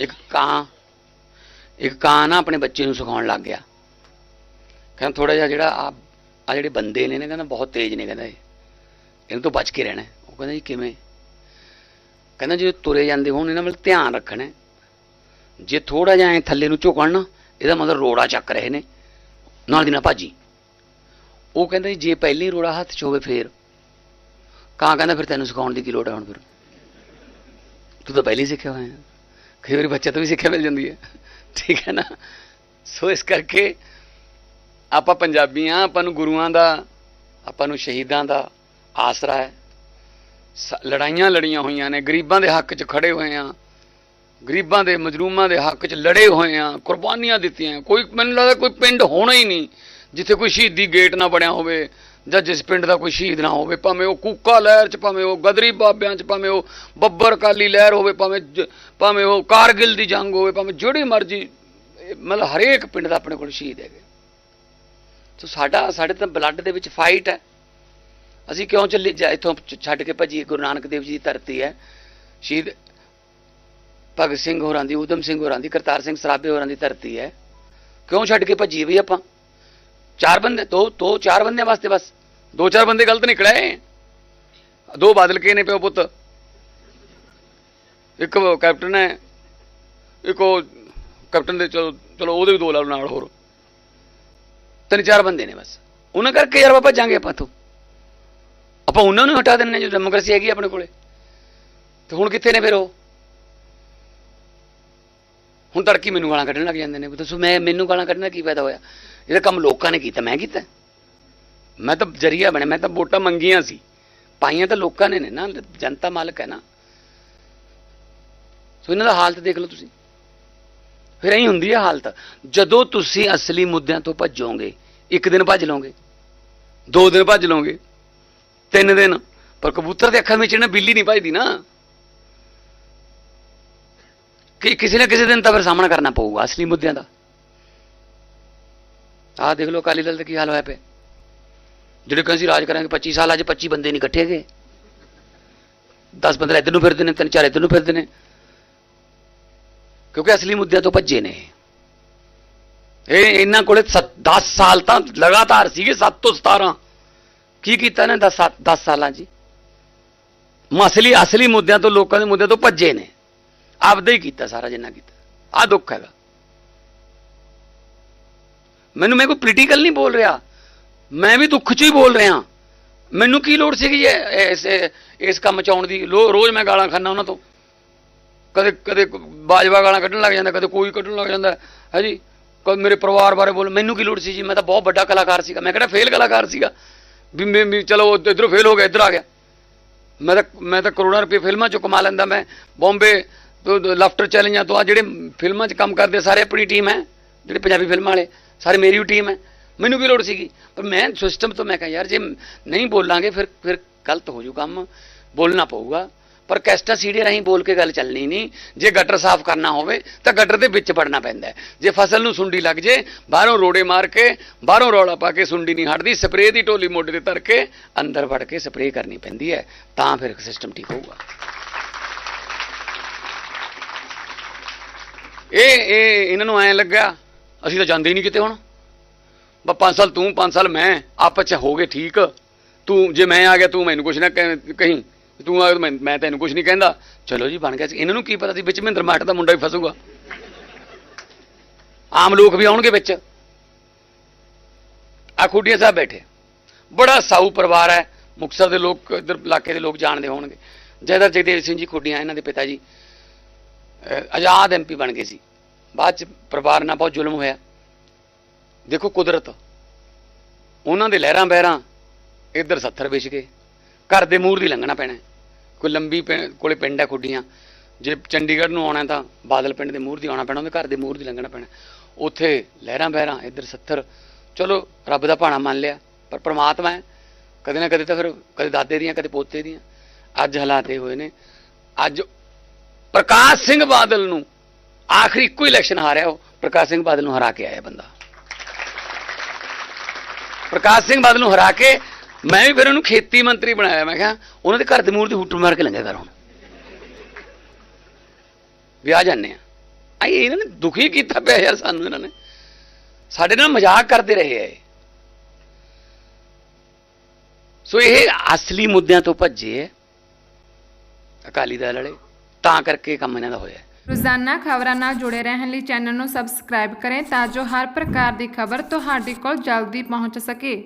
ਇੱਕ ਕਾਂ ਇੱਕ ਕਾਂ ਨਾ ਆਪਣੇ ਬੱਚੇ ਨੂੰ ਸਿਖਾਉਣ ਲੱਗ ਗਿਆ। ਕਹਿੰਦਾ ਥੋੜਾ ਜਿਹਾ ਜਿਹੜਾ ਆ ਆ ਜਿਹੜੇ ਬੰਦੇ ਨੇ ਨਾ, ਕਹਿੰਦਾ ਬਹੁਤ ਤੇਜ਼ ਨੇ, ਕਹਿੰਦਾ ਇਹ। ਇਹਨਾਂ ਤੋਂ ਬਚ ਕੇ ਰਹਿਣਾ ਉਹ ਕਹਿੰਦਾ ਜੀ ਕਿਵੇਂ? ਕਹਿੰਦਾ ਜੇ ਤੁਰੇ ਜਾਂਦੇ ਹੋਣ, ਇਹਨਾਂ ਵੱਲ ਧਿਆਨ ਰੱਖਣਾ ਜੇ ਥੋੜਾ ਜਿਹਾ ਐ ਥੱਲੇ ਨੂੰ ਝੁਕਣ ਨਾ, ਇਹਦਾ ਮਤਲਬ ਰੋੜਾ ਚੱਕ ਰਹੇ ਨੇ। ਨਾਲ ਦੀ ਨਾ ਭਾਜੀ। ਉਹ ਕਹਿੰਦਾ ਜੀ, ਜੇ ਪਹਿਲੀ ਰੋੜਾ ਹੱਥ 'ਚ ਹੋਵੇ ਫੇਰ। ਕਾਂ ਕਹਿੰਦਾ, ਫਿਰ ਤੈਨੂੰ ਸਿਖਾਉਣ ਦੀ ਕੀ ਲੋੜ ਹੈ ਹੁਣ ਫਿਰ? ਤੂੰ ਤਾਂ ਪਹਿਲੀ ਸਿੱਖਿਆ ਹੋਇਆ ਕਈ ਵਾਰੀ ਬੱਚਾ ਤੋਂ ਵੀ ਸਿੱਖਿਆ ਮਿਲ ਜਾਂਦੀ ਹੈ ਠੀਕ ਹੈ ਨਾ ਸੋ ਇਸ ਕਰਕੇ ਆਪਾਂ ਪੰਜਾਬੀ ਹਾਂ ਆਪਾਂ ਨੂੰ ਗੁਰੂਆਂ ਦਾ ਆਪਾਂ ਨੂੰ ਸ਼ਹੀਦਾਂ ਦਾ ਆਸਰਾ ਹੈ ਸ- ਲੜਾਈਆਂ ਲੜੀਆਂ ਹੋਈਆਂ ਨੇ ਗਰੀਬਾਂ ਦੇ ਹੱਕ 'ਚ ਖੜੇ ਹੋਏ ਆ ਗਰੀਬਾਂ ਦੇ ਮਜਰੂਮਾਂ ਦੇ ਹੱਕ 'ਚ ਲੜੇ ਹੋਏ ਆ ਕੁਰਬਾਨੀਆਂ ਦਿੱਤੀਆਂ ਕੋਈ ਮੈਨੂੰ ਲੱਗਦਾ ਕੋਈ ਪਿੰਡ ਹੋਣਾ ਹੀ ਨਹੀਂ ਜਿੱਥੇ ਕੋਈ ਸ਼ਹੀਦੀ ਗੇਟ ਨਾ ਬਣਿਆ ਹੋਵੇ ਜਾਂ ਜਿਸ ਪਿੰਡ ਦਾ ਕੋਈ ਸ਼ਹੀਦ ਨਾ ਹੋਵੇ, ਭਾਵੇਂ ਉਹ ਕੂਕਾ ਲਹਿਰ 'ਚ, ਭਾਵੇਂ ਉਹ ਗਦਰੀ ਬਾਬਿਆਂ 'ਚ, ਭਾਵੇਂ ਉਹ ਬੱਬਰ ਕਾਲੀ ਲਹਿਰ ਹੋਵੇ, ਭਾਵੇਂ ਜ- ਭਾਵੇਂ ਉਹ ਕਾਰਗਿਲ ਦੀ ਜੰਗ ਹੋਵੇ, ਭਾਵੇਂ ਜਿਹੜੀ ਮਰਜ਼ੀ ਮਤਲਬ ਹਰੇਕ ਪਿੰਡ ਦਾ ਆਪਣੇ ਕੋਲ ਸ਼ਹੀਦ ਹੈਗੇ। ਸੋ ਸਾਡਾ, ਸਾਡੇ ਤਾਂ ਬਲੱਡ ਦੇ ਵਿੱਚ ਫਾਈਟ ਹੈ। ਅਸੀਂ ਕਿਉਂ ਚੱਲੇ ਜਾ, ਇੱਥੋਂ ਛੱਡ ਕੇ ਭੱਜੀ ਗੁਰੂ ਨਾਨਕ ਦੇਵ ਜੀ ਦੀ ਧਰਤੀ ਹੈ। ਸ਼ਹੀਦ ਭਗਤ ਸਿੰਘ ਹੋਰਾਂ ਦੀ, ਊਧਮ ਸਿੰਘ ਹੋਰਾਂ ਦੀ, ਕਰਤਾਰ ਸਿੰਘ ਸਰਾਭੇ ਹੋਰਾਂ ਦੀ ਧਰਤੀ ਹੈ। ਕਿਉਂ ਛੱਡ ਕੇ ਭੱਜੀ ਵੀ ਆਪਾਂ? ਚਾਰ ਬੰਦੇ, ਦੋ ਦੋ, ਚਾਰ ਬੰਦਿਆਂ ਵਾਸਤੇ ਬਸ। ਦੋ ਚਾਰ ਬੰਦੇ ਗਲਤ ਨਿਕਲੇ ਦੋ ਬਾਦਲ ਕੇ ਨੇ ਪਿਓ ਪੁੱਤ। ਇੱਕ ਕੈਪਟਨ ਹੈ ਇੱਕ ਉਹ ਕੈਪਟਨ ਦੇ ਚਲੋ ਚਲੋ ਉਹਦੇ ਵੀ ਦੋ ਲਾ ਨਾਲ ਹੋਰ। ਤਿੰਨ ਚਾਰ ਬੰਦੇ ਨੇ ਬਸ। ਉਹਨਾਂ ਕਰਕੇ ਯਾਰ ਬਾਬਾ ਭੱਜਾਂਗੇ ਆਪਾਂ ਤੋਂ ਆਪਾਂ ਉਹਨਾਂ ਨੂੰ ਹਟਾ ਦਿੰਨੇ ਜੋ ਡੈਮੋਕ੍ਰੇਸੀ ਹੈਗੀ ਆਪਣੇ ਕੋਲੇ। ਤੇ ਹੁਣ ਕਿੱਥੇ ਨੇ ਫਿਰ ਉਹ? ਹੁਣ ਤੜਕੀ ਮੈਨੂੰ ਗਾਲਾਂ ਕੱਢਣ ਲੱਗ ਜਾਂਦੇ ਨੇ। ਦੱਸੋ, ਮੈਂ, ਮੈਨੂੰ ਗਾਲਾਂ ਕੱਢਣਾ ਕੀ ਫਾਇਦਾ ਹੋਇਆ? ਇਹਦਾ ਕੰਮ ਲੋਕਾਂ ਨੇ ਕੀਤਾ, ਮੈਂ ਕੀਤਾ। ਮੈਂ ਤਾਂ ਜਰੀਆ ਬਣਿਆ, ਮੈਂ ਤਾਂ ਵੋਟਾਂ ਮੰਗੀਆਂ ਸੀ। ਪਾਈਆਂ ਤਾਂ ਲੋਕਾਂ ਨੇ ਨੇ ਨਾ, ਜਨਤਾ ਮਾਲਕ ਹੈ ਨਾ। ਸੋ ਇਹਨਾਂ ਦਾ ਹਾਲਤ ਦੇਖ ਲਓ ਤੁਸੀਂ। ਫਿਰ ਐਂ ਹੁੰਦੀ ਹੈ ਹਾਲਤ। ਜਦੋਂ ਤੁਸੀਂ ਅਸਲੀ ਮੁੱਦਿਆਂ ਤੋਂ ਭੱਜੋਗੇ, ਇੱਕ ਦਿਨ ਭੱਜ ਲਓਗੇ, ਦੋ ਦਿਨ ਭੱਜ ਲਓਗੇ, ਤਿੰਨ ਦਿਨ। ਪਰ ਕਬੂਤਰ ਦੇ ਅੱਖਾਂ ਵਿੱਚ ਨਾ ਬਿੱਲੀ ਨਹੀਂ ਭੱਜਦੀ ਨਾ। ਕਿ ਕਿਸੇ ਨਾ ਕਿਸੇ ਦਿਨ ਤਾਂ ਫਿਰ ਸਾਹਮਣਾ ਕਰਨਾ ਪਊਗਾ, ਅਸਲੀ ਮੁੱਦਿਆਂ ਦਾ। ਆਹ ਦੇਖ ਲਓ ਅਕਾਲੀ ਦਲ ਦਾ ਕੀ ਹਾਲ ਹੋਇਆ ਪਿਆ। ਜਿਹੜੇ ਕਹਿੰਦੇ ਸੀ ਰਾਜ ਕਰਾਂਗੇ 25 ਸਾਲ ਅੱਜ 25 ਬੰਦੇ ਨਹੀਂ ਇਕੱਠੇ ਗਏ 10 15 ਇੱਧਰ ਨੂੰ ਫਿਰਦੇ ਨੇ, ਤਿੰਨ ਚਾਰ ਇੱਧਰ ਨੂੰ ਫਿਰਦੇ ਨੇ। ਕਿਉਂਕਿ ਅਸਲੀ ਮੁੱਦਿਆਂ ਤੋਂ ਭੱਜੇ ਨੇ। ਇਹ ਇਹਨਾਂ ਕੋਲੇ 10 ਸਾਲ ਤਾਂ ਲਗਾਤਾਰ ਸੀਗੇ 7 ਤੋਂ 17 ਕੀ ਕੀਤਾ ਨੇ? 10 10 ਸਾਲਾਂ ਜੀ। ਹੀ? ਅਸਲੀ ਅਸਲੀ ਮੁੱਦਿਆਂ ਤੋਂ, ਲੋਕਾਂ ਦੇ ਮੁੱਦਿਆਂ ਤੋਂ ਭੱਜੇ ਨੇ। ਆਪਦਾ ਹੀ ਕੀਤਾ ਸਾਰਾ, ਜਿੰਨਾ ਕੀਤਾ। ਆ ਦੁੱਖ ਹੈਗਾ। ਮੈਨੂੰ ਮੈਂ ਕੋਈ ਪੋਲੀਟੀਕਲ ਨਹੀਂ ਬੋਲ ਰਿਹਾ। ਮੈਂ ਵੀ ਦੁੱਖ 'ਚ ਹੀ ਬੋਲ ਰਿਹਾ। ਮੈਨੂੰ ਕੀ ਲੋੜ ਸੀਗੀ ਇਸ ਇਸ ਕੰਮ 'ਚ ਆਉਣ ਦੀ? ਲੋ- ਰੋਜ਼ ਮੈਂ ਗਾਲਾਂ ਖਾਨਾ ਉਹਨਾਂ ਤੋਂ। ਕਦੇ ਕਦੇ ਬਾਜਵਾ ਗਾਲਾਂ ਕੱਢਣ ਲੱਗ ਜਾਂਦਾ, ਕਦੇ ਕੋਈ ਕੱਢਣ ਲੱਗ ਜਾਂਦਾ। ਹੈ ਜੀ? ਕਦੇ ਮੇਰੇ ਪਰਿਵਾਰ ਬਾਰੇ ਬੋਲ ਮੈਨੂੰ ਕੀ ਲੋੜ ਸੀ ਜੀ? ਮੈਂ ਤਾਂ ਬਹੁਤ ਵੱਡਾ ਕਲਾਕਾਰ ਸੀਗਾ। ਮੈਂ ਕਿਹੜਾ ਫੇਲ ਕਲਾਕਾਰ ਸੀਗਾ? ਵੀ ਮੈਂ ਵੀ ਚਲੋ ਇਧਰੋਂ ਫੇਲ ਹੋ ਗਿਆ, ਇੱਧਰ ਆ ਗਿਆ। ਮੈਂ ਤਾਂ ਮੈਂ ਤਾਂ ਕਰੋੜਾਂ ਰੁਪਏ ਫਿਲਮਾਂ 'ਚੋਂ ਕਮਾ ਲੈਂਦਾ ਮੈਂ। ਬੰਬੇ ਤੋਂ ਲਾਫਟਰ ਚੈਲੰਜਾਂ ਤੋਂ ਆ ਜਿਹੜੇ ਫਿਲਮਾਂ 'ਚ ਕੰਮ ਕਰਦੇ ਸਾਰੇ ਆਪਣੀ ਟੀਮ ਹੈ। ਜਿਹੜੇ ਪੰਜਾਬੀ ਫਿਲਮਾਂ ਵਾਲੇ, ਸਾਰੇ ਮੇਰੀ ਹੀ ਟੀਮ ਹੈ। ਮੈਨੂੰ ਕੀ ਲੋੜ ਸੀਗੀ। ਪਰ ਮੈਂ ਸਿਸਟਮ ਤੋਂ ਮੈਂ ਕਿਹਾ, ਯਾਰ ਜੇ ਨਹੀਂ ਬੋਲਾਂਗੇ, ਫਿਰ ਫਿਰ ਗਲਤ ਹੋ ਜੂ ਕੰਮ। ਬੋਲਣਾ ਪਊਗਾ। ਪਰ ਕੈਸਟਾ ਸੀਡੀ ਰਾਹੀਂ ਬੋਲ ਕੇ ਗੱਲ ਚੱਲਣੀ ਨਹੀਂ। ਜੇ ਗਟਰ ਸਾਫ਼ ਕਰਨਾ ਹੋਵੇ, ਤਾਂ ਗਟਰ ਦੇ ਵਿੱਚ ਪੜਨਾ ਪੈਂਦਾ ਜੇ ਫਸਲ ਨੂੰ ਸੁੰਡੀ ਲੱਗ ਜੇ, ਬਾਹਰੋਂ ਰੋੜੇ ਮਾਰ ਕੇ, ਬਾਹਰੋਂ ਰੌਲਾ ਪਾ ਕੇ ਸੁੰਡੀ ਨਹੀਂ ਹਟਦੀ, ਸਪਰੇਅ ਦੀ ਢੋਲੀ ਮੋਢੇ ਤੇ ਧਰ ਕੇ ਅੰਦਰ ਵੜ ਕੇ ਸਪਰੇਅ ਕਰਨੀ ਪੈਂਦੀ ਹੈ, ਤਾਂ ਫਿਰ ਸਿਸਟਮ ਠੀਕ ਹੋਊਗਾ। ਇਹ ਇਹ, ਇਹਨਾਂ ਨੂੰ ਐਂ ਲੱਗਾ ਅਸੀਂ ਤਾਂ ਜਾਂਦੇ ਹੀ ਨਹੀਂ ਕਿਤੇ ਹੁਣ। ਬਾ 5 ਸਾਲ ਤੂੰ, ਪੰਜ ਸਾਲ ਮੈਂ, ਆਪਸ ਚ ਹੋ ਗਏ ਠੀਕ। ਤੂੰ, ਜੇ ਮੈਂ ਆ ਗਿਆ, ਤੂੰ ਮੈਨੂੰ ਕੁਛ ਨਾ ਕਹਿ- ਕਹੀਂ। ਤੂੰ ਆ ਮੈਂ ਮੈਂ ਤੈਨੂੰ ਕੁਛ ਨਹੀਂ ਕਹਿੰਦਾ। ਚਲੋ ਜੀ, ਬਣ ਗਿਆ ਸੀ ਇਹਨਾਂ ਨੂੰ ਕੀ ਪਤਾ ਸੀ, ਵਿੱਚ ਮਹਿੰਦਰ ਮਾਟ ਦਾ ਮੁੰਡਾ ਵੀ ਫਸੂਗਾ। ਆਮ ਲੋਕ ਵੀ ਆਉਣਗੇ ਵਿੱਚ। ਆ ਖੁੱਡੀਆਂ ਸਾਹਿਬ ਬੈਠੇ। ਬੜਾ ਸਾਊ ਪਰਿਵਾਰ ਹੈ। ਮੁਕਤਸਰ ਦੇ ਲੋਕ, ਇਧਰ ਇਲਾਕੇ ਦੇ ਲੋਕ ਜਾਣਦੇ ਹੋਣਗੇ। ਜੈਦਰ ਜਗਦੇਵ ਸਿੰਘ ਜੀ ਖੁੱਡੀਆਂ, ਇਹਨਾਂ ਦੇ ਪਿਤਾ ਜੀ। ਅਹ ਆਜ਼ਾਦ ਐਮਪੀ ਬਣ ਗਏ ਸੀ। ਬਾਅਦ ਚ ਪਰਿਵਾਰ ਨਾਲ ਬਹੁਤ ਜ਼ੁਲਮ ਹੋਇਆ। ਦੇਖੋ ਕੁਦਰਤ। ਉਹਨਾਂ ਦੇ ਲਹਿਰਾਂ ਬਹਿਰਾਂ ਇੱਧਰ ਸੱਥਰ ਵਿਛ ਗਏ। ਘਰ ਦੇ ਮੂਹਰ ਦੀ ਲੰਘਣਾ ਪੈਣਾ ਕੋਈ ਲੰਬੀ ਪਿੰ- ਕੋਲੇ ਪਿੰਡ ਹੈ ਖੁੱਡੀਆਂ। ਜੇ ਚੰਡੀਗੜ੍ਹ ਨੂੰ ਆਉਣਾ ਤਾਂ ਬਾਦਲ ਪਿੰਡ ਦੇ ਮੂਹਰ ਦੀ ਆਉਣਾ ਪੈਣਾ, ਉਹਦੇ ਘਰ ਦੇ ਮੂਹਰ ਦੀ ਲੰਘਣਾ ਪੈਣਾ ਉੱਥੇ ਲਹਿਰਾਂ ਬਹਿਰਾਂ, ਇੱਧਰ ਸੱਥਰ। ਚਲੋ, ਰੱਬ ਦਾ ਭਾਣਾ ਮੰਨ ਲਿਆ, ਪਰ ਪ੍ਰਮਾਤਮਾ ਹੈ। ਕਦੇ ਨਾ ਕਦੇ ਤਾਂ ਫਿਰ, ਕਦੇ ਦਾਦੇ ਦੀਆਂ, ਕਦੇ ਪੋਤੇ ਦੀਆਂ। ਅੱਜ ਹਾਲਾਤ ਇਹ ਹੋਏ ਨੇ। ਅੱਜ ਪ੍ਰਕਾਸ਼ ਸਿੰਘ ਬਾਦਲ ਨੂੰ ਆਖਰੀ ਇੱਕੋ ਇਲੈਕਸ਼ਨ ਹਾਰਿਆ, ਉਹ ਪ੍ਰਕਾਸ਼ ਸਿੰਘ ਬਾਦਲ ਨੂੰ ਹਰਾ ਕੇ ਆਇਆ ਬੰਦਾ। ਪ੍ਰਕਾਸ਼ ਸਿੰਘ ਬਾਦਲ ਨੂੰ ਹਰਾ ਕੇ ਮੈਂ ਵੀ ਫਿਰ ਉਹਨੂੰ ਖੇਤੀ ਮੰਤਰੀ ਬਣਾਇਆ। ਮੈਂ ਕਿਹਾ, ਉਹਨਾਂ ਦੇ ਘਰ ਦੇ ਮੂਹਰ ਦੀ ਹੁੱਟ ਮਾਰ ਕੇ ਲੰਘਿਆ ਕਰ ਹੁਣ। ਵਿਆਹ ਜਾਂਦੇ ਆ। ਆਈ, ਇਹਨਾਂ ਨੇ ਦੁਖੀ ਕੀਤਾ ਪਿਆ ਯਾਰ ਸਾਨੂੰ, ਇਹਨਾਂ ਨੇ। ਸਾਡੇ ਨਾਲ ਮਜ਼ਾਕ ਕਰਦੇ ਰਹੇ ਐ ਸੋ ਇਹ ਅਸਲੀ ਮੁੱਦਿਆਂ ਤੋਂ ਭੱਜੇ ਐ ਅਕਾਲੀ ਦਲ ਵਾਲੇ। ਤਾਂ ਕਰਕੇ ਕੰਮ ਇਹਨਾਂ ਦਾ ਹੋਇਆ। ਰੋਜ਼ਾਨਾ ਖਬਰਾਂ ਨਾਲ ਜੁੜੇ ਰਹਿਣ ਲਈ ਚੈਨਲ ਨੂੰ ਸਬਸਕ੍ਰਾਈਬ ਕरें ਤਾਂ ਜੋ ਹਰ ਪ੍ਰਕਾਰ ਦੀ ਖਬਰ ਤੁਹਾਡੇ ਕੋਲ ਜਲਦੀ ਪਹੁੰਚ ਸਕੇ।